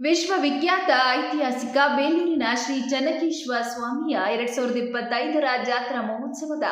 ವಿಶ್ವವಿಖ್ಯಾತ ಐತಿಹಾಸಿಕ ಬೇಲೂರಿನ ಶ್ರೀ ಚನ್ನಕೇಶ್ವರ ಸ್ವಾಮಿಯ ಎರಡ್ ಸಾವಿರದ ಇಪ್ಪತ್ತೈದರ ಜಾತ್ರಾ ಮಹೋತ್ಸವದ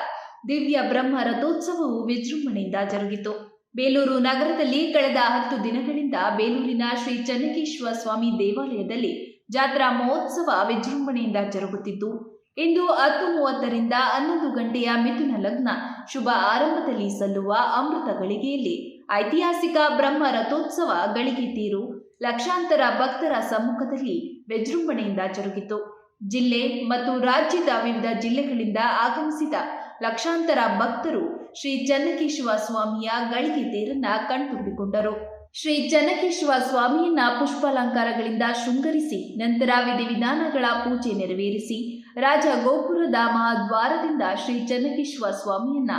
ದಿವ್ಯ ಬ್ರಹ್ಮ ರಥೋತ್ಸವವು ವಿಜೃಂಭಣೆಯಿಂದ ಜರುಗಿತು. ಬೇಲೂರು ನಗರದಲ್ಲಿ ಕಳೆದ ಹತ್ತು ದಿನಗಳಿಂದ ಬೇಲೂರಿನ ಶ್ರೀ ಚನ್ನಕೇಶ್ವರ ಸ್ವಾಮಿ ದೇವಾಲಯದಲ್ಲಿ ಜಾತ್ರಾ ಮಹೋತ್ಸವ ವಿಜೃಂಭಣೆಯಿಂದ ಜರುಗುತ್ತಿದ್ದು, ಇಂದು ಹತ್ತು ಮೂವತ್ತರಿಂದ ಹನ್ನೊಂದು ಗಂಟೆಯ ಮಿಥುನ ಲಗ್ನ ಶುಭ ಆರಂಭದಲ್ಲಿ ಸಲ್ಲುವ ಅಮೃತ ಗಳಿಗೆಯಲ್ಲಿ ಐತಿಹಾಸಿಕ ಬ್ರಹ್ಮ ರಥೋತ್ಸವ ಗಳಿಗೆ ತೀರು. ಲಕ್ಷಾಂತರ ಭಕ್ತರ ಸಮ್ಮುಖದಲ್ಲಿ ವಿಜೃಂಭಣೆಯಿಂದ ಜರುಗಿತು. ಜಿಲ್ಲೆ ಮತ್ತು ರಾಜ್ಯದ ವಿವಿಧ ಜಿಲ್ಲೆಗಳಿಂದ ಆಗಮಿಸಿದ ಲಕ್ಷಾಂತರ ಭಕ್ತರು ಶ್ರೀ ಚನ್ನಕೇಶವ ಸ್ವಾಮಿಯ ಗಳಿಗೆ ತೇರನ್ನ ಕಣ್ತುಂಬಿಕೊಂಡರು. ಶ್ರೀ ಚನ್ನಕೇಶವ ಸ್ವಾಮಿಯನ್ನ ಪುಷ್ಪಾಲಂಕಾರಗಳಿಂದ ಶೃಂಗರಿಸಿ, ನಂತರ ವಿಧಿವಿಧಾನಗಳ ಪೂಜೆ ನೆರವೇರಿಸಿ, ರಾಜ ಗೋಪುರದ ಮಹಾದ್ವಾರದಿಂದ ಶ್ರೀ ಚನ್ನಕೇಶವ ಸ್ವಾಮಿಯನ್ನ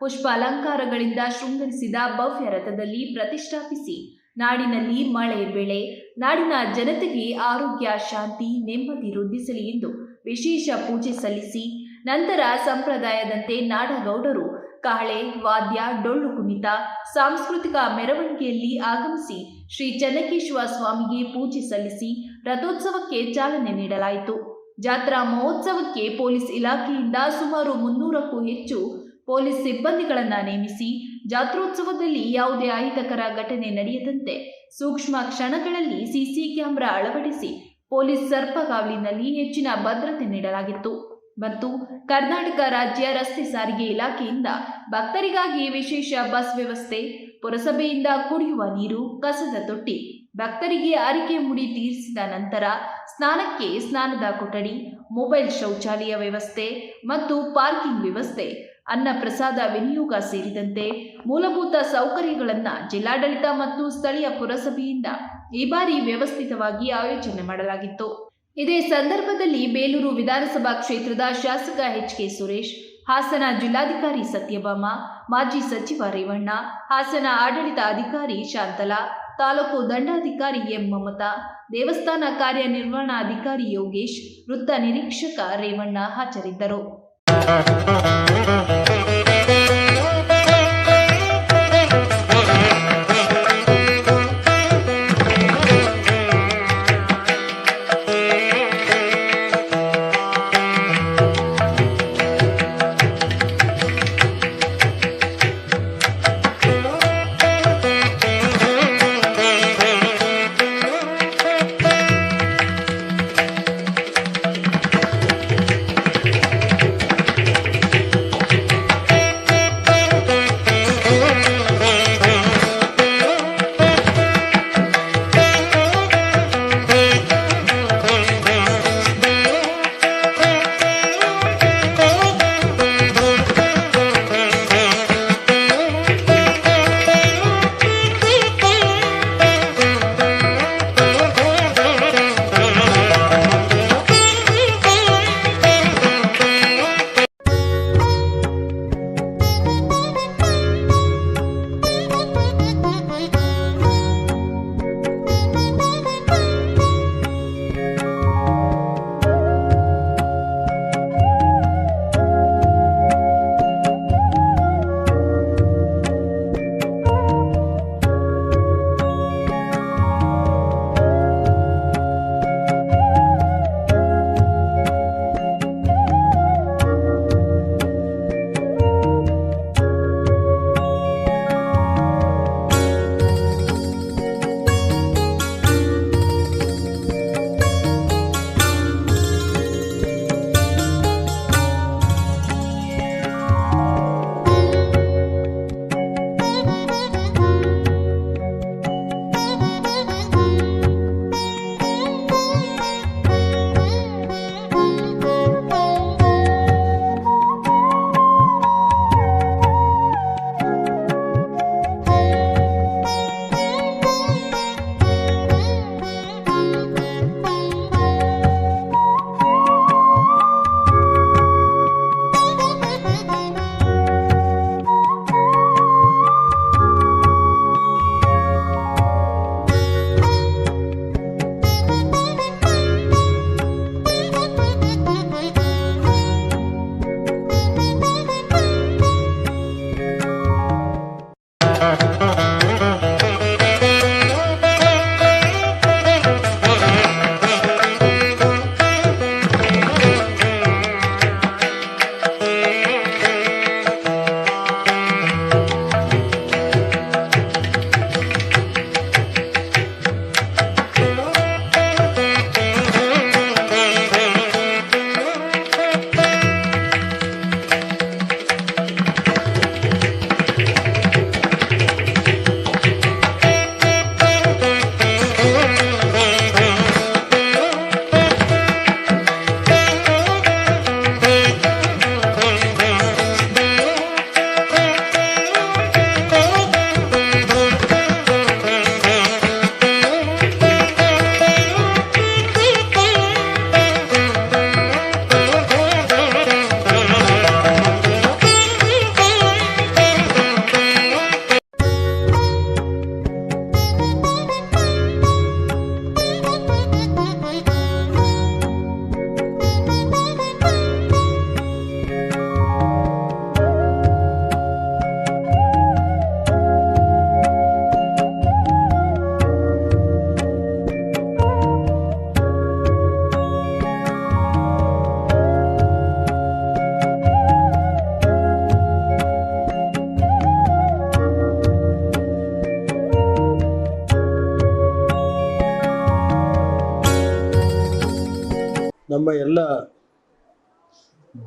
ಪುಷ್ಪಾಲಂಕಾರಗಳಿಂದ ಶೃಂಗರಿಸಿದ ಭವ್ಯ ರಥದಲ್ಲಿ ಪ್ರತಿಷ್ಠಾಪಿಸಿ ನಾಡಿನಲ್ಲಿ ಮಳೆ, ಬೆಳೆ, ನಾಡಿನ ಜನತೆಗೆ ಆರೋಗ್ಯ, ಶಾಂತಿ, ನೆಮ್ಮದಿ ವೃದ್ಧಿಸಲಿ ಎಂದು ವಿಶೇಷ ಪೂಜೆ ಸಲ್ಲಿಸಿ, ನಂತರ ಸಂಪ್ರದಾಯದಂತೆ ನಾಡಗೌಡರು ಕಾಳೆ, ವಾದ್ಯ, ಡೊಳ್ಳು ಕುಣಿತ, ಸಾಂಸ್ಕೃತಿಕ ಮೆರವಣಿಗೆಯಲ್ಲಿ ಆಗಮಿಸಿ ಶ್ರೀ ಚನ್ನಕೇಶವ ಸ್ವಾಮಿಗೆ ಪೂಜೆ ಸಲ್ಲಿಸಿ ರಥೋತ್ಸವಕ್ಕೆ ಚಾಲನೆ ನೀಡಲಾಯಿತು. ಜಾತ್ರಾ ಮಹೋತ್ಸವಕ್ಕೆ ಪೊಲೀಸ್ ಇಲಾಖೆಯಿಂದ ಸುಮಾರು ಮುನ್ನೂರಕ್ಕೂ ಹೆಚ್ಚು ಪೊಲೀಸ್ ಸಿಬ್ಬಂದಿಗಳನ್ನು ನೇಮಿಸಿ ಜಾತ್ರೋತ್ಸವದಲ್ಲಿ ಯಾವುದೇ ಅಹಿತಕರ ಘಟನೆ ನಡೆಯದಂತೆ ಸೂಕ್ಷ್ಮ ಕ್ಷಣಗಳಲ್ಲಿ ಸಿಸಿ ಕ್ಯಾಮೆರಾ ಅಳವಡಿಸಿ ಪೊಲೀಸ್ ಸರ್ಪಗಾವಲಿನಲ್ಲಿ ಹೆಚ್ಚಿನ ಭದ್ರತೆ ನೀಡಲಾಗಿತ್ತು. ಮತ್ತು ಕರ್ನಾಟಕ ರಾಜ್ಯ ರಸ್ತೆ ಸಾರಿಗೆ ಇಲಾಖೆಯಿಂದ ಭಕ್ತರಿಗಾಗಿ ವಿಶೇಷ ಬಸ್ ವ್ಯವಸ್ಥೆ, ಪುರಸಭೆಯಿಂದ ಕುಡಿಯುವ ನೀರು, ಕಸದ ತೊಟ್ಟಿ, ಭಕ್ತರಿಗೆ ಅರಿಕೆ ಮುಡಿ ತೀರಿಸಿದ ನಂತರ ಸ್ನಾನಕ್ಕೆ ಸ್ನಾನದ ಕೊಠಡಿ ಮೊಬೈಲ್ ಶೌಚಾಲಯ ವ್ಯವಸ್ಥೆ ಮತ್ತು ಪಾರ್ಕಿಂಗ್ ವ್ಯವಸ್ಥೆ, ಅನ್ನ ಪ್ರಸಾದ ವಿನಿಯೋಗ ಸೇರಿದಂತೆ ಮೂಲಭೂತ ಸೌಕರ್ಯಗಳನ್ನು ಜಿಲ್ಲಾಡಳಿತ ಮತ್ತು ಸ್ಥಳೀಯ ಪುರಸಭೆಯಿಂದ ಈ ಬಾರಿ ವ್ಯವಸ್ಥಿತವಾಗಿ ಆಯೋಜನೆ ಮಾಡಲಾಗಿತ್ತು. ಇದೇ ಸಂದರ್ಭದಲ್ಲಿ ಬೇಲೂರು ವಿಧಾನಸಭಾ ಕ್ಷೇತ್ರದ ಶಾಸಕ ಎಚ್ ಕೆ ಸುರೇಶ್, ಹಾಸನ ಜಿಲ್ಲಾಧಿಕಾರಿ ಸತ್ಯಭಾಮ, ಮಾಜಿ ಸಚಿವ ರೇವಣ್ಣ, ಹಾಸನ ಆಡಳಿತ ಅಧಿಕಾರಿ ಶಾಂತಲಾ ತಾಲೂಕು ದಂಡಾಧಿಕಾರಿ ಎಂ ಮಮತಾ ದೇವಸ್ಥಾನ ಕಾರ್ಯನಿರ್ವಹಣಾಧಿಕಾರಿ ಯೋಗೇಶ್ ವೃತ್ತ ನಿರೀಕ್ಷಕ ರೇವಣ್ಣ ಹಾಜರಿದ್ದರು.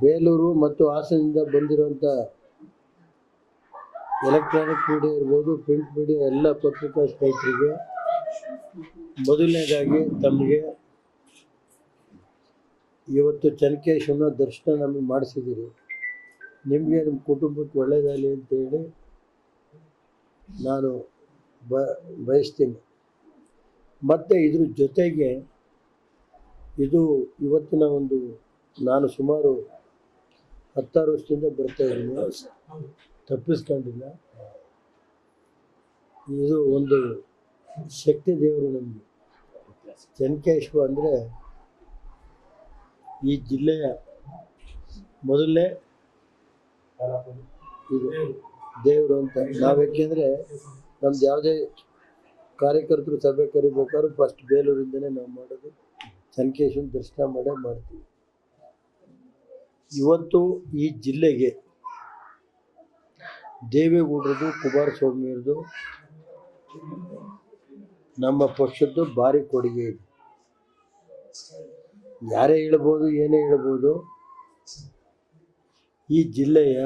ಬೇಲೂರು ಮತ್ತು ಹಾಸನದಿಂದ ಬಂದಿರುವಂಥ ಎಲೆಕ್ಟ್ರಾನಿಕ್ ಮೀಡಿಯಾ ಇರ್ಬೋದು ಪ್ರಿಂಟ್ ಮೀಡಿಯಾ ಎಲ್ಲ ಪತ್ರಿಕಾ ಸ್ನೇಹಿತರಿಗೆ ಮೊದಲನೇದಾಗಿ ತಮಗೆ ಇವತ್ತು ಚನಕೇಶ್ವರನ ದರ್ಶನ ನಮಗೆ ಮಾಡಿಸಿದ್ದೀರಿ. ನಿಮಗೆ ನಿಮ್ಮ ಕುಟುಂಬಕ್ಕೆ ಒಳ್ಳೆಯದಾಗಲಿ ಅಂತೇಳಿ ನಾನು ಬ, ಬಯಸ್ತೀನಿ. ಮತ್ತು ಇದ್ರ ಜೊತೆಗೆ ಇದು ಇವತ್ತಿನ ಒಂದು ನಾನು ಸುಮಾರು ಹತ್ತಾರು ವರ್ಷದಿಂದ ಬರ್ತಾ ಇದ್ದೀನಿ. ತಪ್ಪಿಸ್ಕೊಂಡಿಲ್ಲ. ಇದು ಒಂದು ಶಕ್ತಿ ದೇವರು ನಮಗೆ. ಚನಕೇಶ್ವ ಅಂದರೆ ಈ ಜಿಲ್ಲೆಯ ಮೊದಲನೇ ಇದು ದೇವರು ಅಂತ. ನಾವು ಯಾಕೆಂದರೆ ನಮ್ದು ಯಾವುದೇ ಕಾರ್ಯಕರ್ತರು ಸಭೆ ಕರಿಬೇಕಾದ್ರೂ ಫಸ್ಟ್ ಬೇಲೂರಿಂದನೇ ನಾವು ಮಾಡೋದು. ಚನಕೇಶ್ವರನ ದರ್ಶನ ಮಾಡೇ ಮಾಡ್ತೀವಿ. ಇವತ್ತು ಈ ಜಿಲ್ಲೆಗೆ ದೇವೇಗೌಡರದು ಕುಮಾರಸ್ವಾಮಿಯವ್ರದ್ದು ನಮ್ಮ ಪಕ್ಷದ್ದು ಭಾರಿ ಕೊಡುಗೆ ಇದೆ. ಯಾರೇ ಹೇಳ್ಬೋದು, ಏನೇ ಹೇಳ್ಬೋದು, ಈ ಜಿಲ್ಲೆಯ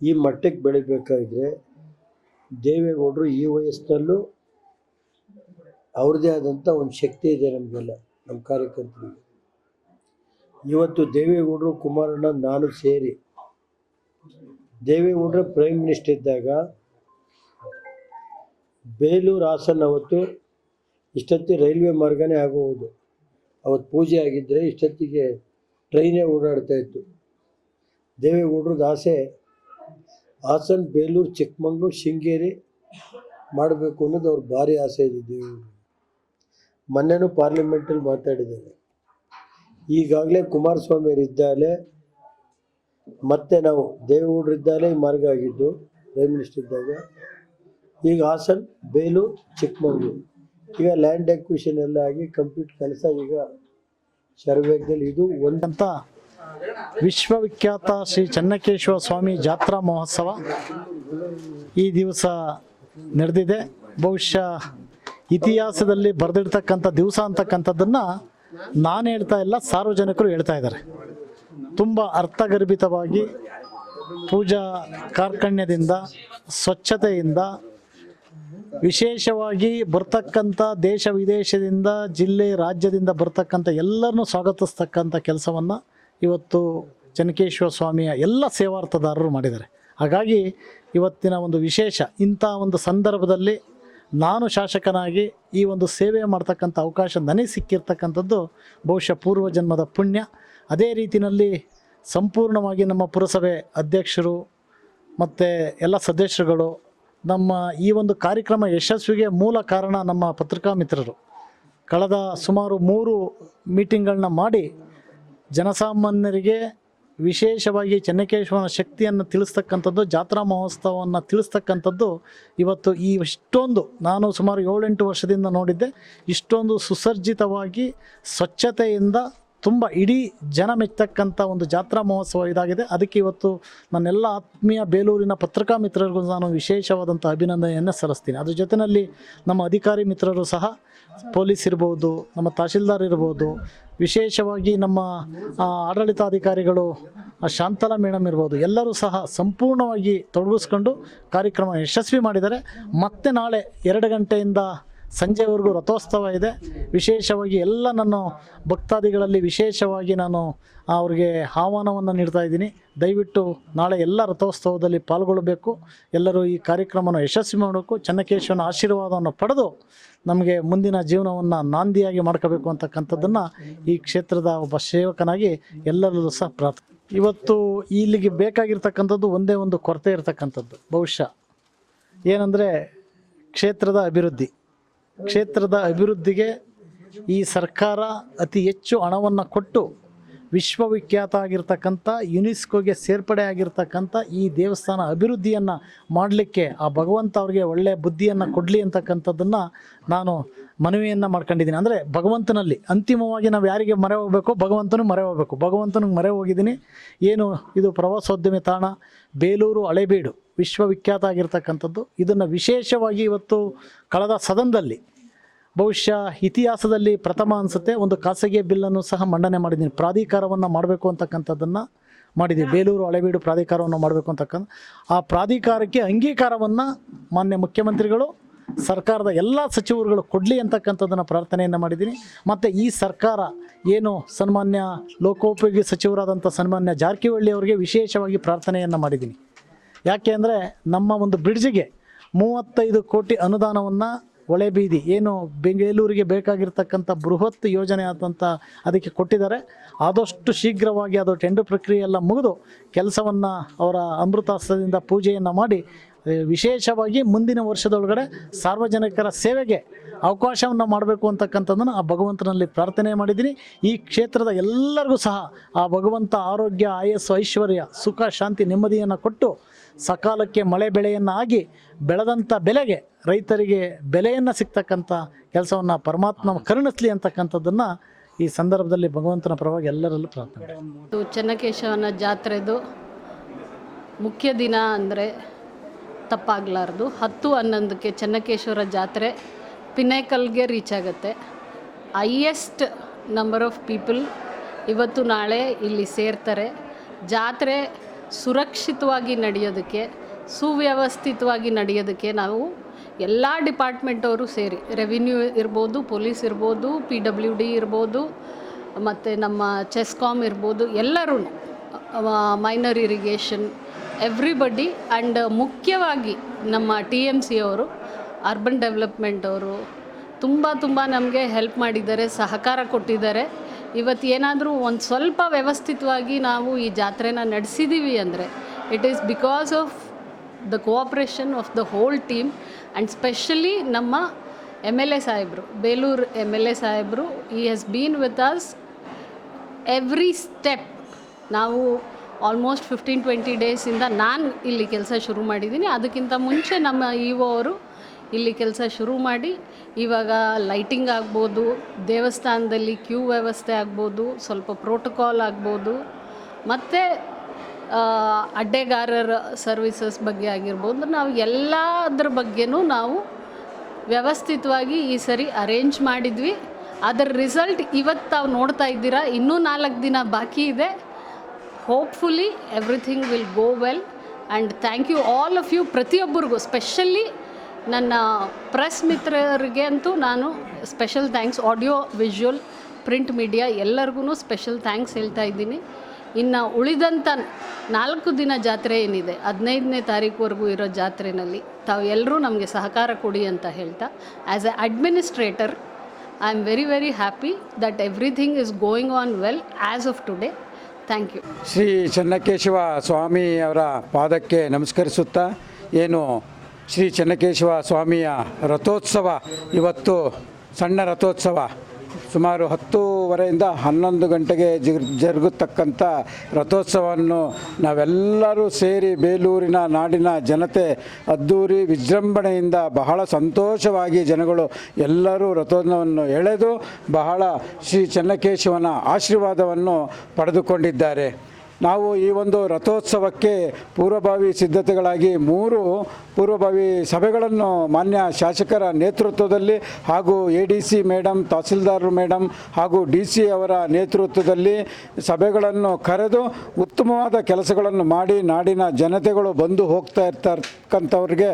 ಈ ಮಟ್ಟಕ್ಕೆ ಬೆಳಿಬೇಕಾದ್ರೆ ದೇವೇಗೌಡರು ಈ ವಯಸ್ಸಿನಲ್ಲೂ ಅವ್ರದ್ದೇ ಆದಂಥ ಒಂದು ಶಕ್ತಿ ಇದೆ ನಮಗೆಲ್ಲ, ನಮ್ಮ ಕಾರ್ಯಕರ್ತರಿಗೆ. ಇವತ್ತು ದೇವೇಗೌಡರು, ಕುಮಾರಣ್ಣ ನಾನು ಸೇರಿ. ದೇವೇಗೌಡರು ಪ್ರೈಮ್ ಮಿನಿಸ್ಟರ್ ಇದ್ದಾಗ ಬೇಲೂರು ಹಾಸನ ಅವತ್ತು ಇಷ್ಟೊತ್ತಿ ರೈಲ್ವೆ ಮಾರ್ಗನೇ ಆಗುವುದು ಅವತ್ತು ಪೂಜೆ ಆಗಿದ್ದರೆ ಇಷ್ಟೊತ್ತಿಗೆ ಟ್ರೈನೇ ಓಡಾಡ್ತಾ ಇತ್ತು. ದೇವೇಗೌಡ್ರದ್ದು ಆಸೆ, ಹಾಸನ, ಬೇಲೂರು, ಚಿಕ್ಕಮಂಗ್ಳೂರು, ಶೃಂಗೇರಿ ಮಾಡಬೇಕು ಅನ್ನೋದು ಅವ್ರ ಭಾರಿ ಆಸೆ ಇದೆ ದೇವೇಗೌಡರು ಮೊನ್ನೆನೂ ಪಾರ್ಲಿಮೆಂಟಲ್ಲಿ ಮಾತಾಡಿದ್ದಾರೆ. ಈಗಾಗಲೇ ಕುಮಾರಸ್ವಾಮಿ ಅವರು ಇದ್ದಾಗಲೇ ಮತ್ತೆ ನಾವು ದೇವೇಗೌಡರು ಇದ್ದಾಗಲೇ ಈ ಮಾರ್ಗ ಆಗಿದ್ದು ಪ್ರೈಮ್ ಮಿನಿಸ್ಟರ್ ಇದ್ದಾಗ. ಈಗ ಹಾಸನ್, ಬೇಲೂರು, ಚಿಕ್ಕಮಂಗ್ಳೂರು. ಈಗ ಲ್ಯಾಂಡ್ ಎಕ್ವಿಷನ್ ಎಲ್ಲ ಆಗಿ ಕಂಪ್ಲೀಟ್ ಕೆಲಸ ಈಗ ಶರವೇಗದಲ್ಲಿ ಇದು ಒಂದಂತ ವಿಶ್ವವಿಖ್ಯಾತ ಶ್ರೀ ಚನ್ನಕೇಶ್ವರ ಸ್ವಾಮಿ ಜಾತ್ರಾ ಮಹೋತ್ಸವ ಈ ದಿವಸ ನಡೆದಿದೆ. ಬಹುಶಃ ಇತಿಹಾಸದಲ್ಲಿ ಬರೆದಿಡ್ತಕ್ಕಂಥ ದಿವಸ ಅಂತಕ್ಕಂಥದ್ದನ್ನು ನಾನು ಹೇಳ್ತಾ ಇಲ್ಲ, ಸಾರ್ವಜನಿಕರು ಹೇಳ್ತಾ ಇದ್ದಾರೆ. ತುಂಬ ಅರ್ಥಗರ್ಭಿತವಾಗಿ ಪೂಜಾ ಕಾರ್ಕಣ್ಯದಿಂದ, ಸ್ವಚ್ಛತೆಯಿಂದ, ವಿಶೇಷವಾಗಿ ಬರ್ತಕ್ಕಂಥ ದೇಶ ವಿದೇಶದಿಂದ, ಜಿಲ್ಲೆ ರಾಜ್ಯದಿಂದ ಬರ್ತಕ್ಕಂಥ ಎಲ್ಲರನ್ನೂ ಸ್ವಾಗತಿಸ್ತಕ್ಕಂಥ ಕೆಲಸವನ್ನು ಇವತ್ತು ಚನಕೇಶ್ವರ ಸ್ವಾಮಿಯ ಎಲ್ಲ ಸೇವಾರ್ಥದಾರರು ಮಾಡಿದ್ದಾರೆ. ಹಾಗಾಗಿ ಇವತ್ತಿನ ಒಂದು ವಿಶೇಷ ಇಂಥ ಒಂದು ಸಂದರ್ಭದಲ್ಲಿ ನಾನು ಶಾಸಕನಾಗಿ ಈ ಒಂದು ಸೇವೆ ಮಾಡ್ತಕ್ಕಂಥ ಅವಕಾಶ ನನಗೆ ಸಿಕ್ಕಿರ್ತಕ್ಕಂಥದ್ದು ಬಹುಶಃ ಪೂರ್ವಜನ್ಮದ ಪುಣ್ಯ. ಅದೇ ರೀತಿಯಲ್ಲಿ ಸಂಪೂರ್ಣವಾಗಿ ನಮ್ಮ ಪುರಸಭೆ ಅಧ್ಯಕ್ಷರು ಮತ್ತು ಎಲ್ಲ ಸದಸ್ಯರುಗಳು ನಮ್ಮ ಈ ಒಂದು ಕಾರ್ಯಕ್ರಮ ಯಶಸ್ವಿಗೆ ಮೂಲ ಕಾರಣ ನಮ್ಮ ಪತ್ರಿಕಾ ಮಿತ್ರರು. ಕಳೆದ ಸುಮಾರು ಮೂರು ಮೀಟಿಂಗ್ಗಳನ್ನ ಮಾಡಿ ಜನಸಾಮಾನ್ಯರಿಗೆ ವಿಶೇಷವಾಗಿ ಚೆನ್ನಕೇಶವನ ಶಕ್ತಿಯನ್ನು ತಿಳಿಸ್ತಕ್ಕಂಥದ್ದು, ಜಾತ್ರಾ ಮಹೋತ್ಸವವನ್ನು ತಿಳಿಸ್ತಕ್ಕಂಥದ್ದು ಇವತ್ತು ಈ ಇಷ್ಟೊಂದು ನಾನು ಸುಮಾರು ಏಳೆಂಟು ವರ್ಷದಿಂದ ನೋಡಿದ್ದೆ. ಇಷ್ಟೊಂದು ಸುಸರ್ಜಿತವಾಗಿ ಸ್ವಚ್ಛತೆಯಿಂದ ತುಂಬ ಇಡೀ ಜನ ಮೆಚ್ಚತಕ್ಕಂಥ ಒಂದು ಜಾತ್ರಾ ಮಹೋತ್ಸವ ಇದಾಗಿದೆ. ಅದಕ್ಕೆ ಇವತ್ತು ನನ್ನೆಲ್ಲ ಆತ್ಮೀಯ ಬೇಲೂರಿನ ಪತ್ರಿಕಾ ಮಿತ್ರರಿಗೂ ನಾನು ವಿಶೇಷವಾದಂಥ ಅಭಿನಂದನೆಯನ್ನು ಸಲ್ಲಿಸ್ತೀನಿ. ಅದ್ರ ಜೊತೆಯಲ್ಲಿ ನಮ್ಮ ಅಧಿಕಾರಿ ಮಿತ್ರರು ಸಹ, ಪೊಲೀಸ್ ಇರ್ಬೋದು, ನಮ್ಮ ತಹಶೀಲ್ದಾರ್ ಇರ್ಬೋದು ವಿಶೇಷವಾಗಿ ನಮ್ಮ ಆಡಳಿತಾಧಿಕಾರಿಗಳು ಶಾಂತಲಾ ಮೇಡಮ್ ಇರ್ಬೋದು, ಎಲ್ಲರೂ ಸಹ ಸಂಪೂರ್ಣವಾಗಿ ತೊಡಗಿಸ್ಕೊಂಡು ಕಾರ್ಯಕ್ರಮ ಯಶಸ್ವಿ ಮಾಡಿದ್ದಾರೆ. ಮತ್ತೆ ನಾಳೆ ಎರಡು ಗಂಟೆಯಿಂದ ಸಂಜೆವರೆಗೂ ರಥೋತ್ಸವ ಇದೆ. ವಿಶೇಷವಾಗಿ ಎಲ್ಲ ನನ್ನ ಭಕ್ತಾದಿಗಳಲ್ಲಿ ವಿಶೇಷವಾಗಿ ನಾನು ಅವ್ರಿಗೆ ಆಹ್ವಾನವನ್ನು ನೀಡ್ತಾ ಇದ್ದೀನಿ. ದಯವಿಟ್ಟು ನಾಳೆ ಎಲ್ಲ ರಥೋತ್ಸವದಲ್ಲಿ ಪಾಲ್ಗೊಳ್ಳಬೇಕು. ಎಲ್ಲರೂ ಈ ಕಾರ್ಯಕ್ರಮವನ್ನು ಯಶಸ್ವಿ ಮಾಡಬೇಕು. ಚನ್ನಕೇಶವನ ಆಶೀರ್ವಾದವನ್ನು ಪಡೆದು ನಮಗೆ ಮುಂದಿನ ಜೀವನವನ್ನು ನಾಂದಿಯಾಗಿ ಮಾಡ್ಕೋಬೇಕು ಅಂತಕ್ಕಂಥದ್ದನ್ನು ಈ ಕ್ಷೇತ್ರದ ಒಬ್ಬ ಸೇವಕನಾಗಿ ಎಲ್ಲರಲ್ಲೂ ಸಹ ಪ್ರಾರ್ಥನೆ ಇವತ್ತು ಇಲ್ಲಿಗೆ ಬೇಕಾಗಿರ್ತಕ್ಕಂಥದ್ದು ಒಂದೇ ಒಂದು ಕೊರತೆ ಇರತಕ್ಕಂಥದ್ದು. ಬಹುಶಃ ಏನಂದರೆ ಕ್ಷೇತ್ರದ ಅಭಿವೃದ್ಧಿ. ಕ್ಷೇತ್ರದ ಅಭಿವೃದ್ಧಿಗೆ ಈ ಸರ್ಕಾರ ಅತಿ ಹೆಚ್ಚು ಹಣವನ್ನು ಕೊಟ್ಟು ವಿಶ್ವವಿಖ್ಯಾತ ಆಗಿರ್ತಕ್ಕಂಥ ಯುನೆಸ್ಕೋಗೆ ಸೇರ್ಪಡೆ ಆಗಿರ್ತಕ್ಕಂಥ ಈ ದೇವಸ್ಥಾನ ಅಭಿವೃದ್ಧಿಯನ್ನು ಮಾಡಲಿಕ್ಕೆ ಆ ಭಗವಂತ ಅವ್ರಿಗೆ ಒಳ್ಳೆಯ ಬುದ್ಧಿಯನ್ನು ಕೊಡಲಿ ಅಂತಕ್ಕಂಥದ್ದನ್ನು ನಾನು ಮನವಿಯನ್ನು ಮಾಡ್ಕೊಂಡಿದ್ದೀನಿ. ಅಂದರೆ ಭಗವಂತನಲ್ಲಿ ಅಂತಿಮವಾಗಿ ನಾವು ಯಾರಿಗೆ ಮರೆ ಹೋಗಬೇಕು ಭಗವಂತನೂ ಮರೆ ಹೋಗಬೇಕು ಭಗವಂತನಿಗೆ ಮರೆ ಹೋಗಿದ್ದೀನಿ ಏನು? ಇದು ಪ್ರವಾಸೋದ್ಯಮಿ ತಾಣ. ಬೇಲೂರು ಹಳೇಬೀಡು. ವಿಶ್ವವಿಖ್ಯಾತ ಆಗಿರ್ತಕ್ಕಂಥದ್ದು ಇದನ್ನು ವಿಶೇಷವಾಗಿ ಇವತ್ತು ಕಳೆದ ಸದನದಲ್ಲಿ ಬಹುಶಃ ಇತಿಹಾಸದಲ್ಲಿ ಪ್ರಥಮ ಅನಿಸುತ್ತೆ. ಒಂದು ಖಾಸಗಿ ಬಿಲ್ಲನ್ನು ಸಹ ಮಂಡನೆ ಮಾಡಿದ್ದೀನಿ. ಪ್ರಾಧಿಕಾರವನ್ನು ಮಾಡಬೇಕು ಅಂತಕ್ಕಂಥದ್ದನ್ನು ಮಾಡಿದ್ದೀವಿ ಬೇಲೂರು ಹಳೆಬೀಡು ಪ್ರಾಧಿಕಾರವನ್ನು ಮಾಡಬೇಕು ಅಂತಕ್ಕಂಥ ಆ ಪ್ರಾಧಿಕಾರಕ್ಕೆ ಅಂಗೀಕಾರವನ್ನು ಮಾನ್ಯ ಮುಖ್ಯಮಂತ್ರಿಗಳು ಸರ್ಕಾರದ ಎಲ್ಲ ಸಚಿವರುಗಳು ಕೊಡಲಿ ಅಂತಕ್ಕಂಥದ್ದನ್ನು ಪ್ರಾರ್ಥನೆಯನ್ನು ಮಾಡಿದ್ದೀನಿ. ಮತ್ತು ಈ ಸರ್ಕಾರ ಏನು ಸನ್ಮಾನ್ಯ ಲೋಕೋಪಯೋಗಿ ಸಚಿವರಾದಂಥ ಸನ್ಮಾನ್ಯ ಜಾರಕಿಹೊಳಿ ಅವರಿಗೆ ವಿಶೇಷವಾಗಿ ಪ್ರಾರ್ಥನೆಯನ್ನು ಮಾಡಿದ್ದೀನಿ. ಯಾಕೆ ಅಂದರೆ ನಮ್ಮ ಒಂದು ಬ್ರಿಡ್ಜಿಗೆ ಮೂವತ್ತೈದು ಕೋಟಿ ಅನುದಾನವನ್ನು ಒಳೆಬೀದಿ ಏನು ಬೆಂಗಳೂರಿಗೆ ಬೇಕಾಗಿರ್ತಕ್ಕಂಥ ಬೃಹತ್ ಯೋಜನೆ ಆದಂಥ ಅದಕ್ಕೆ ಕೊಟ್ಟಿದ್ದಾರೆ. ಆದಷ್ಟು ಶೀಘ್ರವಾಗಿ ಅದು ಟೆಂಡರ್ ಪ್ರಕ್ರಿಯೆ ಎಲ್ಲ ಮುಗಿದು ಕೆಲಸವನ್ನು ಅವರ ಅಮೃತಾಸ್ತ್ರದಿಂದ ಪೂಜೆಯನ್ನು ಮಾಡಿ ವಿಶೇಷವಾಗಿ ಮುಂದಿನ ವರ್ಷದೊಳಗಡೆ ಸಾರ್ವಜನಿಕರ ಸೇವೆಗೆ ಅವಕಾಶವನ್ನು ಮಾಡಬೇಕು ಅಂತಕ್ಕಂಥದ್ದನ್ನು ಆ ಭಗವಂತನಲ್ಲಿ ಪ್ರಾರ್ಥನೆ ಮಾಡಿದ್ದೀನಿ. ಈ ಕ್ಷೇತ್ರದ ಎಲ್ಲರಿಗೂ ಸಹ ಆ ಭಗವಂತ ಆರೋಗ್ಯ, ಆಯಸ್ಸು, ಐಶ್ವರ್ಯ, ಸುಖ, ಶಾಂತಿ ನೆಮ್ಮದಿಯನ್ನು ಕೊಟ್ಟು ಸಕಾಲಕ್ಕೆ ಮಳೆ ಬೆಳೆಯನ್ನು ಆಗಿ ಬೆಳೆದಂಥ ಬೆಲೆಗೆ ರೈತರಿಗೆ ಬೆಲೆಯನ್ನು ಸಿಗ್ತಕ್ಕಂಥ ಕೆಲಸವನ್ನು ಪರಮಾತ್ಮ ಕರುಣಿಸ್ಲಿ ಅಂತಕ್ಕಂಥದ್ದನ್ನು ಈ ಸಂದರ್ಭದಲ್ಲಿ ಭಗವಂತನ ಪರವಾಗಿ ಎಲ್ಲರಲ್ಲೂ ಪ್ರಾರ್ಥನೆ ಚನ್ನಕೇಶವನ ಜಾತ್ರೆದು ಮುಖ್ಯ ದಿನ ಅಂದರೆ ತಪ್ಪಾಗಲಾರ್ದು. ಹತ್ತು ಹನ್ನೊಂದಕ್ಕೆ ಚೆನ್ನಕೇಶ್ವರ ಜಾತ್ರೆ ಪಿನೈಕಲ್ಗೆ ರೀಚ್ ಆಗುತ್ತೆ. ಹೈಯೆಸ್ಟ್ ನಂಬರ್ ಆಫ್ ಪೀಪಲ್ ಇವತ್ತು ನಾಳೆ ಇಲ್ಲಿ ಸೇರ್ತಾರೆ. ಜಾತ್ರೆ ಸುರಕ್ಷಿತವಾಗಿ ನಡೆಯೋದಕ್ಕೆ, ಸುವ್ಯವಸ್ಥಿತವಾಗಿ ನಡೆಯೋದಕ್ಕೆ ನಾವು ಎಲ್ಲ ಡಿಪಾರ್ಟ್ಮೆಂಟವರು ಸೇರಿ ರೆವಿನ್ಯೂ ಇರ್ಬೋದು ಪೊಲೀಸ್ ಇರ್ಬೋದು ಪಿ ಡಬ್ಲ್ಯೂ ಡಿ ಇರ್ಬೋದು, ಮತ್ತು ನಮ್ಮ ಚೆಸ್ಕಾಮ್ ಇರ್ಬೋದು ಎಲ್ಲರೂ ಮೈನರ್ ಇರಿಗೇಷನ್ ಎವ್ರಿಬಡಿ ಆ್ಯಂಡ್ ಮುಖ್ಯವಾಗಿ ನಮ್ಮ ಟಿ ಎಂ ಸಿ ಅವರು ಅರ್ಬನ್ ಡೆವಲಪ್ಮೆಂಟ್ ಅವರು ತುಂಬ ತುಂಬ ನಮಗೆ ಹೆಲ್ಪ್ ಮಾಡಿದ್ದಾರೆ, ಸಹಕಾರ ಕೊಟ್ಟಿದ್ದಾರೆ. ಇವತ್ತು ಏನಾದರೂ ಒಂದು ಸ್ವಲ್ಪ ವ್ಯವಸ್ಥಿತವಾಗಿ ನಾವು ಈ ಜಾತ್ರೆನ ನಡೆಸಿದ್ದೀವಿ ಅಂದರೆ it is because of the cooperation of the whole team and specially ನಮ್ಮ ಎಂ ಎಲ್ ಎ ಸಾಹೇಬರು, ಬೇಲೂರು ಎಂ ಎಲ್ ಎ ಸಾಹೇಬರು ಈ has been with us every step ನಾವು ಆಲ್ಮೋಸ್ಟ್ ಫಿಫ್ಟೀನ್ ಟ್ವೆಂಟಿ ಡೇಸಿಂದ ನಾನು ಇಲ್ಲಿ ಕೆಲಸ ಶುರು ಮಾಡಿದ್ದೀನಿ ಅದಕ್ಕಿಂತ ಮುಂಚೆ ನಮ್ಮ ಇ ಅವರು ಇಲ್ಲಿ ಕೆಲಸ ಶುರು ಮಾಡಿ, ಇವಾಗ ಲೈಟಿಂಗ್ ಆಗ್ಬೋದು, ದೇವಸ್ಥಾನದಲ್ಲಿ ಕ್ಯೂ ವ್ಯವಸ್ಥೆ ಆಗ್ಬೋದು, ಸ್ವಲ್ಪ ಪ್ರೋಟೋಕಾಲ್ ಆಗ್ಬೋದು, ಮತ್ತು ಅಡ್ಡೆಗಾರರ ಸರ್ವಿಸಸ್ ಬಗ್ಗೆ ಆಗಿರ್ಬೋದು. ನಾವು ಎಲ್ಲದ್ರ ಬಗ್ಗೆನೂ ನಾವು ವ್ಯವಸ್ಥಿತವಾಗಿ ಈ ಸರಿ ಅರೇಂಜ್ ಮಾಡಿದ್ವಿ. ಅದರ ರಿಸಲ್ಟ್ ಇವತ್ತು ತಾವು ನೋಡ್ತಾ ಇದ್ದೀರಾ. ಇನ್ನೂ ನಾಲ್ಕು ದಿನ ಬಾಕಿ ಇದೆ. Hopefully everything will go well and thank you all of you ಪ್ರತಿಯೊಬ್ಬರಿಗೂ ಸ್ಪೆಷಲಿ ನನ್ನ ಪ್ರೆಸ್ ಮಿತ್ರರಿಗೆ ಅಂತೂ ನಾನು special thanks audio visual print media ಎಲ್ಲರಿಗೂ ಸ್ಪೆಷಲ್ ಥ್ಯಾಂಕ್ಸ್ ಹೇಳ್ತಾ ಇದ್ದೀನಿ. ಇನ್ನು ಉಳಿದಂಥ ನಾಲ್ಕು ದಿನ ಜಾತ್ರೆ ಏನಿದೆ, ಹದಿನೈದನೇ ತಾರೀಕುವರೆಗೂ ಇರೋ ಜಾತ್ರೆಯಲ್ಲಿ ತಾವು ಎಲ್ಲರೂ ನಮಗೆ ಸಹಕಾರ ಕೊಡಿ ಅಂತ ಹೇಳ್ತಾ as a administrator I am very very happy that everything is going on well as of today thank you. Shri Chennakeshava ಸ್ವಾಮಿಯವರ ಪಾದಕ್ಕೆ ನಮಸ್ಕರಿಸುತ್ತಾ, ಏನು ಶ್ರೀ ಚೆನ್ನಕೇಶವ ಸ್ವಾಮಿಯ ರಥೋತ್ಸವ, ಇವತ್ತು ಸಣ್ಣ ರಥೋತ್ಸವ. ಸುಮಾರು ಹತ್ತೂವರೆಯಿಂದ ಹನ್ನೊಂದು ಗಂಟೆಗೆ ಜರ್ ಜರುಗತಕ್ಕಂಥ ರಥೋತ್ಸವವನ್ನು ನಾವೆಲ್ಲರೂ ಸೇರಿ ಬೇಲೂರಿನ ನಾಡಿನ ಜನತೆ ಅದ್ದೂರಿ ವಿಜೃಂಭಣೆಯಿಂದ ಬಹಳ ಸಂತೋಷವಾಗಿ ಜನಗಳು ಎಲ್ಲರೂ ರಥೋತ್ಸವವನ್ನು ಎಳೆದು ಬಹಳ ಶ್ರೀ ಚೆನ್ನಕೇಶವನ ಆಶೀರ್ವಾದವನ್ನು ಪಡೆದುಕೊಂಡಿದ್ದಾರೆ. ನಾವು ಈ ಒಂದು ರಥೋತ್ಸವಕ್ಕೆ ಪೂರ್ವಭಾವಿ ಸಿದ್ಧತೆಗಳಾಗಿ ಮೂರು ಪೂರ್ವಭಾವಿ ಸಭೆಗಳನ್ನು ಮಾನ್ಯ ಶಾಸಕರ ನೇತೃತ್ವದಲ್ಲಿ ಹಾಗೂ A D C madam tahsildar madam ಹಾಗೂ ಡಿ ಸಿ ಅವರ ನೇತೃತ್ವದಲ್ಲಿ ಸಭೆಗಳನ್ನು ಕರೆದು ಉತ್ತಮವಾದ ಕೆಲಸಗಳನ್ನು ಮಾಡಿ ನಾಡಿನ ಜನತೆಗಳು ಬಂದು ಹೋಗ್ತಾ ಇರ್ತಕ್ಕಂಥವ್ರಿಗೆ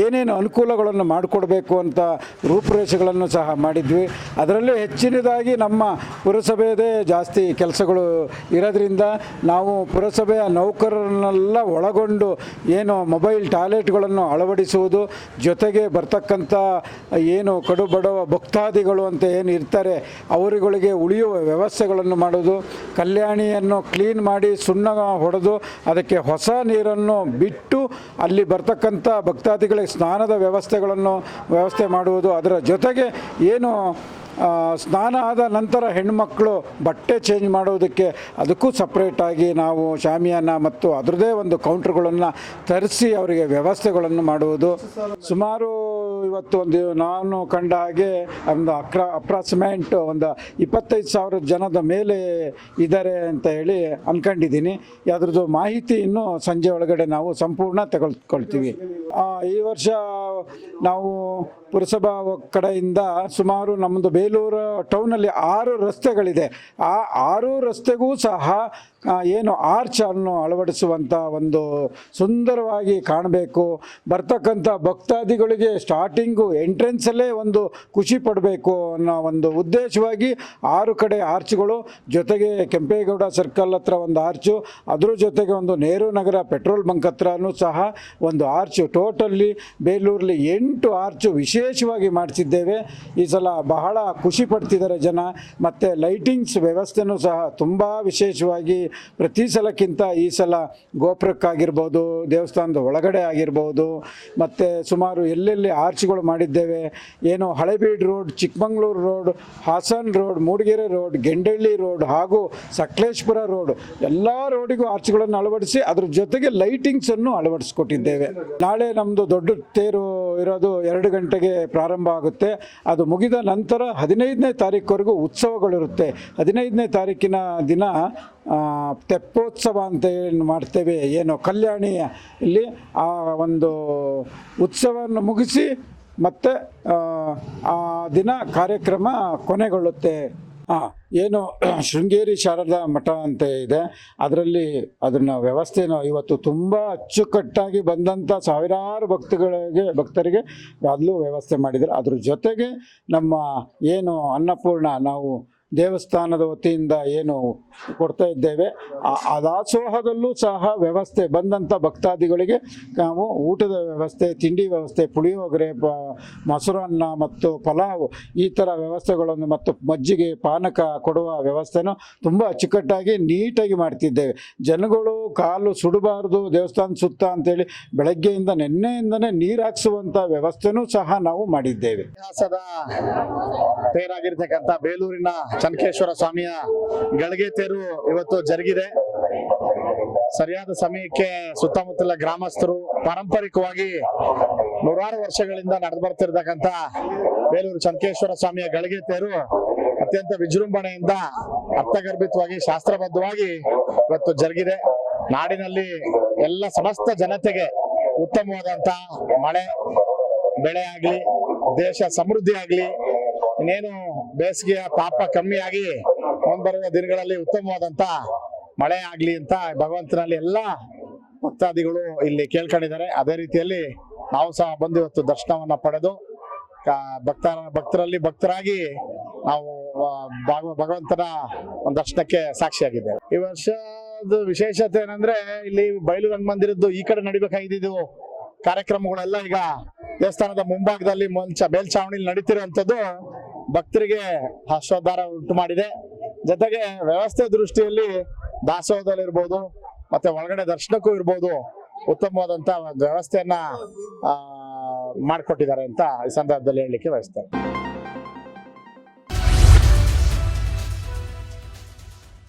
ಏನೇನು ಅನುಕೂಲಗಳನ್ನು ಮಾಡಿಕೊಡಬೇಕು ಅಂತ ರೂಪುರೇಷೆಗಳನ್ನು ಸಹ ಮಾಡಿದ್ವಿ. ಅದರಲ್ಲೂ ಹೆಚ್ಚಿನದಾಗಿ ನಮ್ಮ ಪುರಸಭೆಯದೇ ಜಾಸ್ತಿ ಕೆಲಸಗಳು ಇರೋದ್ರಿಂದ ನಾವು ಪುರಸಭೆಯ ನೌಕರರನ್ನೆಲ್ಲ ಒಳಗೊಂಡು ಏನು ಮೊಬೈಲ್ ಟಾಯ್ಲೆಟ್ಗಳನ್ನು ಅಳವಡಿಸುವುದು, ಜೊತೆಗೆ ಬರ್ತಕ್ಕಂಥ ಏನು ಕಡು ಬಡವ ಭಕ್ತಾದಿಗಳು ಅಂತ ಏನು ಇರ್ತಾರೆ, ಅವರುಗಳಿಗೆ ಉಳಿಯುವ ವ್ಯವಸ್ಥೆಗಳನ್ನು ಮಾಡೋದು ಕಲ್ಯಾಣಿಯನ್ನು ಕ್ಲೀನ್ ಮಾಡಿ ಸುಣ್ಣ ಹೊಡೆದು ಅದಕ್ಕೆ ಹೊಸ ನೀರನ್ನು ಬಿಟ್ಟು ಅಲ್ಲಿ ಬರ್ತಕ್ಕಂಥ ಭಕ್ತಾದಿಗಳಿಗೆ ಸ್ನಾನದ ವ್ಯವಸ್ಥೆಗಳನ್ನು ವ್ಯವಸ್ಥೆ ಮಾಡುವುದು, ಅದರ ಜೊತೆಗೆ ಏನು ಸ್ನಾನ ಆದ ನಂತರ ಹೆಣ್ಮಕ್ಳು ಬಟ್ಟೆ ಚೇಂಜ್ ಮಾಡೋದಕ್ಕೆ ಅದಕ್ಕೂ ಸಪ್ರೇಟಾಗಿ ನಾವು ಶಾಮಿಯಾನ ಮತ್ತು ಅದರದೇ ಒಂದು ಕೌಂಟ್ರ್ಗಳನ್ನು ತರಿಸಿ ಅವರಿಗೆ ವ್ಯವಸ್ಥೆಗಳನ್ನು ಮಾಡುವುದು. ಸುಮಾರು ಇವತ್ತು ಒಂದು ನಾನು ಕಂಡ ಹಾಗೆ ಒಂದು ಅಕ್ರ ಅಪ್ರಾಕ್ಸಿಮೇಟ್ ಒಂದು ಇಪ್ಪತ್ತೈದು ಸಾವಿರ ಜನದ ಮೇಲೆ ಇದ್ದಾರೆ ಅಂತ ಹೇಳಿ ಅಂದ್ಕೊಂಡಿದ್ದೀನಿ ಅದ್ರದ್ದು ಮಾಹಿತಿ ಇನ್ನೂ ಸಂಜೆ ಒಳಗಡೆ ನಾವು ಸಂಪೂರ್ಣ ತಗೊಳ್ಕೊಳ್ತೀವಿ ಈ ವರ್ಷ ನಾವು ಪುರಸಭಾ ಕಡೆಯಿಂದ ಸುಮಾರು ನಮ್ಮದು ಬೇಲೂರು ಟೌನಲ್ಲಿ ಆರು ರಸ್ತೆಗಳಿದೆ. ಆ ಆರು ರಸ್ತೆಗೂ ಸಹ ಏನು ಆರ್ಚ್ ಅನ್ನು ಅಳವಡಿಸುವಂಥ ಒಂದು ಸುಂದರವಾಗಿ ಕಾಣಬೇಕು. ಬರ್ತಕ್ಕಂಥ ಭಕ್ತಾದಿಗಳಿಗೆ ಸ್ಟಾರ್ಟಿಂಗು ಎಂಟ್ರೆನ್ಸಲ್ಲೇ ಒಂದು ಖುಷಿ ಪಡಬೇಕು ಅನ್ನೋ ಒಂದು ಉದ್ದೇಶವಾಗಿ ಆರು ಕಡೆ ಆರ್ಚ್ಗಳು. ಜೊತೆಗೆ ಕೆಂಪೇಗೌಡ ಸರ್ಕಲ್ ಹತ್ರ ಒಂದು ಆರ್ಚು. ಅದ್ರ ಜೊತೆಗೆ ಒಂದು ನೆಹರು ನಗರ ಪೆಟ್ರೋಲ್ ಬಂಕ್ ಹತ್ರನೂ ಸಹ ಒಂದು ಆರ್ಚು. ಟೋಟಲ್ಲಿ ಬೇಲೂರಲ್ಲಿ ಎಂಟು ಆರ್ಚು ವಿಶೇಷವಾಗಿ ಮಾಡಿಸಿದ್ದೇವೆ ಈ ಸಲ ಬಹಳ ಖುಷಿ ಪಡ್ತಿದ್ದಾರೆ ಜನ. ಮತ್ತು ಲೈಟಿಂಗ್ಸ್ ವ್ಯವಸ್ಥೆನೂ ಸಹ ತುಂಬ ವಿಶೇಷವಾಗಿ ಪ್ರತಿ ಸಲಕ್ಕಿಂತ ಈ ಸಲ ಗೋಪುರಕ್ಕಾಗಿರ್ಬೋದು, ದೇವಸ್ಥಾನದ ಒಳಗಡೆ ಆಗಿರ್ಬೋದು, ಮತ್ತು ಸುಮಾರು ಎಲ್ಲೆಲ್ಲಿ ಆರ್ಚ್ಗಳು ಮಾಡಿದ್ದೇವೆ. ಏನು Halebeedu road, Chikmagalur road, Hassan road, Mudigere road, Gendahalli road ಹಾಗೂ ಸಕಲೇಶ್ಪುರ ರೋಡ್ ಎಲ್ಲ ರೋಡಿಗೂ ಆರ್ಚ್ಗಳನ್ನು ಅಳವಡಿಸಿ ಅದ್ರ ಜೊತೆಗೆ ಲೈಟಿಂಗ್ಸನ್ನು ಅಳವಡಿಸ್ಕೊಟ್ಟಿದ್ದೇವೆ. ನಾಳೆ ನಮ್ಮದು ದೊಡ್ಡ ತೇರು ಇರೋದು ಎರಡು ಗಂಟೆಗೆ ಪ್ರಾರಂಭ ಆಗುತ್ತೆ. ಅದು ಮುಗಿದ ನಂತರ ಹದಿನೈದನೇ ತಾರೀಕುವರೆಗೂ ಉತ್ಸವಗಳಿರುತ್ತೆ. ಹದಿನೈದನೇ ತಾರೀಕಿನ ದಿನ ತೆಪ್ಪೋತ್ಸವ ಅಂತ ಏನು ಮಾಡ್ತೇವೆ, ಏನು ಕಲ್ಯಾಣಿ ಇಲ್ಲಿ ಆ ಒಂದು ಉತ್ಸವವನ್ನು ಮುಗಿಸಿ ಮತ್ತೆ ಆ ದಿನ ಕಾರ್ಯಕ್ರಮ ಕೊನೆಗೊಳ್ಳುತ್ತೆ. ಹಾಂ ಏನು, ಶೃಂಗೇರಿ ಶಾರದಾ ಮಠ ಅಂತ ಇದೆ. ಅದರಲ್ಲಿ ಅದನ್ನ ವ್ಯವಸ್ಥೆನ ಇವತ್ತು ತುಂಬ ಅಚ್ಚುಕಟ್ಟಾಗಿ ಬಂದಂಥ ಸಾವಿರಾರು ಭಕ್ತಗಳಿಗೆ, ಭಕ್ತರಿಗೆ ಅಲ್ಲೂ ವ್ಯವಸ್ಥೆ ಮಾಡಿದ್ದಾರೆ ಅದ್ರ ಜೊತೆಗೆ ನಮ್ಮ ಏನು ಅನ್ನಪೂರ್ಣ, ನಾವು ದೇವಸ್ಥಾನದ ವತಿಯಿಂದ ಏನು ಕೊಡ್ತಾ ಇದ್ದೇವೆ. ಆ- ದಾಸೋಹದಲ್ಲೂ ಸಹ ವ್ಯವಸ್ಥೆ ಬಂದಂಥ ಭಕ್ತಾದಿಗಳಿಗೆ ನಾವು ಊಟದ ವ್ಯವಸ್ಥೆ, ತಿಂಡಿ ವ್ಯವಸ್ಥೆ ಪುಳಿಯೋಗರೆ ಮೊಸರನ್ನ ಮತ್ತು ಪಲಾವ್ ಈ ಥರ ವ್ಯವಸ್ಥೆಗಳನ್ನು ಮತ್ತು ಮಜ್ಜಿಗೆ, ಪಾನಕ ಕೊಡುವ ವ್ಯವಸ್ಥೆನೂ ತುಂಬ ಅಚ್ಚುಕಟ್ಟಾಗಿ ನೀಟಾಗಿ ಮಾಡ್ತಿದ್ದೇವೆ. ಜನಗಳು ಕಾಲು ಸುಡಬಾರ್ದು, ದೇವಸ್ಥಾನ ಸುತ್ತ ಅಂತೇಳಿ ಬೆಳಗ್ಗೆಯಿಂದ ನಿನ್ನೆಯಿಂದನೇ ನೀರು ಹಾಕ್ಸುವಂಥ ವ್ಯವಸ್ಥೆನೂ ಸಹ ನಾವು ಮಾಡಿದ್ದೇವೆ. ಬೇಲೂರಿನ ಚನ್ನಕೇಶ್ವರ ಸ್ವಾಮಿಯ ಗಳಿಗೆ ತೇರು ಇವತ್ತು ಜರುಗಿದೆ. ಸರಿಯಾದ ಸಮಯಕ್ಕೆ ಸುತ್ತಮುತ್ತಲ ಗ್ರಾಮಸ್ಥರು ಪಾರಂಪರಿಕವಾಗಿ ನೂರಾರು ವರ್ಷಗಳಿಂದ ನಡೆದು ಬರ್ತಿರ್ತಕ್ಕಂಥ ಬೇಲೂರು ಚಂಕೇಶ್ವರ ಸ್ವಾಮಿಯ ಗಳಿಗೆ ತೇರು ಅತ್ಯಂತ ವಿಜೃಂಭಣೆಯಿಂದ ಅರ್ಥಗರ್ಭಿತವಾಗಿ, ಶಾಸ್ತ್ರಬದ್ಧವಾಗಿ ಇವತ್ತು ಜರುಗಿದೆ. ನಾಡಿನಲ್ಲಿ ಎಲ್ಲ ಸಮಸ್ತ ಜನತೆಗೆ ಉತ್ತಮವಾದಂತ ಮಳೆ, ಬೆಳೆ ಆಗ್ಲಿ, ದೇಶ ಸಮೃದ್ಧಿ ಇನ್ನೇನು ಬೇಸಿಗೆಯ ತಾಪ ಕಮ್ಮಿಯಾಗಿ ಮುಂಬರುವ ದಿನಗಳಲ್ಲಿ ಉತ್ತಮವಾದಂತ ಮಳೆ ಆಗ್ಲಿ ಅಂತ ಭಗವಂತನಲ್ಲಿ ಎಲ್ಲ ಭಕ್ತಾದಿಗಳು ಇಲ್ಲಿ ಕೇಳ್ಕೊಂಡಿದ್ದಾರೆ. ಅದೇ ರೀತಿಯಲ್ಲಿ ನಾವು ಸಹ ಬಂದು ಇವತ್ತು ದರ್ಶನವನ್ನ ಪಡೆದು ಭಕ್ತರ, ಭಕ್ತರಲ್ಲಿ ಭಕ್ತರಾಗಿ ನಾವು ಭಗವಂತನ ಒಂದು ದರ್ಶನಕ್ಕೆ ಸಾಕ್ಷಿಯಾಗಿದ್ದೇವೆ. ಈ ವರ್ಷದ ವಿಶೇಷತೆ ಏನಂದ್ರೆ ಇಲ್ಲಿ ಬಯಲು ರಂಗಮಂದಿರದ್ದು ಈ ಕಡೆ ನಡಿಬೇಕಾಗಿದ್ದು ಕಾರ್ಯಕ್ರಮಗಳೆಲ್ಲ ಈಗ ದೇವಸ್ಥಾನದ ಮುಂಭಾಗದಲ್ಲಿ ಮುಂಚ ಮೇಲ್ಛಾವಣಿಲಿ ನಡೀತಿರುವಂತದ್ದು ಭಕ್ತರಿಗೆ ಹರ್ಷೋದ್ಧಾರ ಉಂಟು ಮಾಡಿದೆ. ಜೊತೆಗೆ ವ್ಯವಸ್ಥೆ ದೃಷ್ಟಿಯಲ್ಲಿ ದಾಸೋಹದಲ್ಲಿರ್ಬೋದು, ಮತ್ತೆ ಒಳಗಡೆ ದರ್ಶನಕ್ಕೂ ಇರ್ಬೋದು ಉತ್ತಮವಾದಂತ ವ್ಯವಸ್ಥೆಯನ್ನ ಮಾಡಿಕೊಟ್ಟಿದ್ದಾರೆ ಅಂತ ಈ ಸಂದರ್ಭದಲ್ಲಿ ಹೇಳಲಿಕ್ಕೆ ಬಯಸ್ತೇನೆ.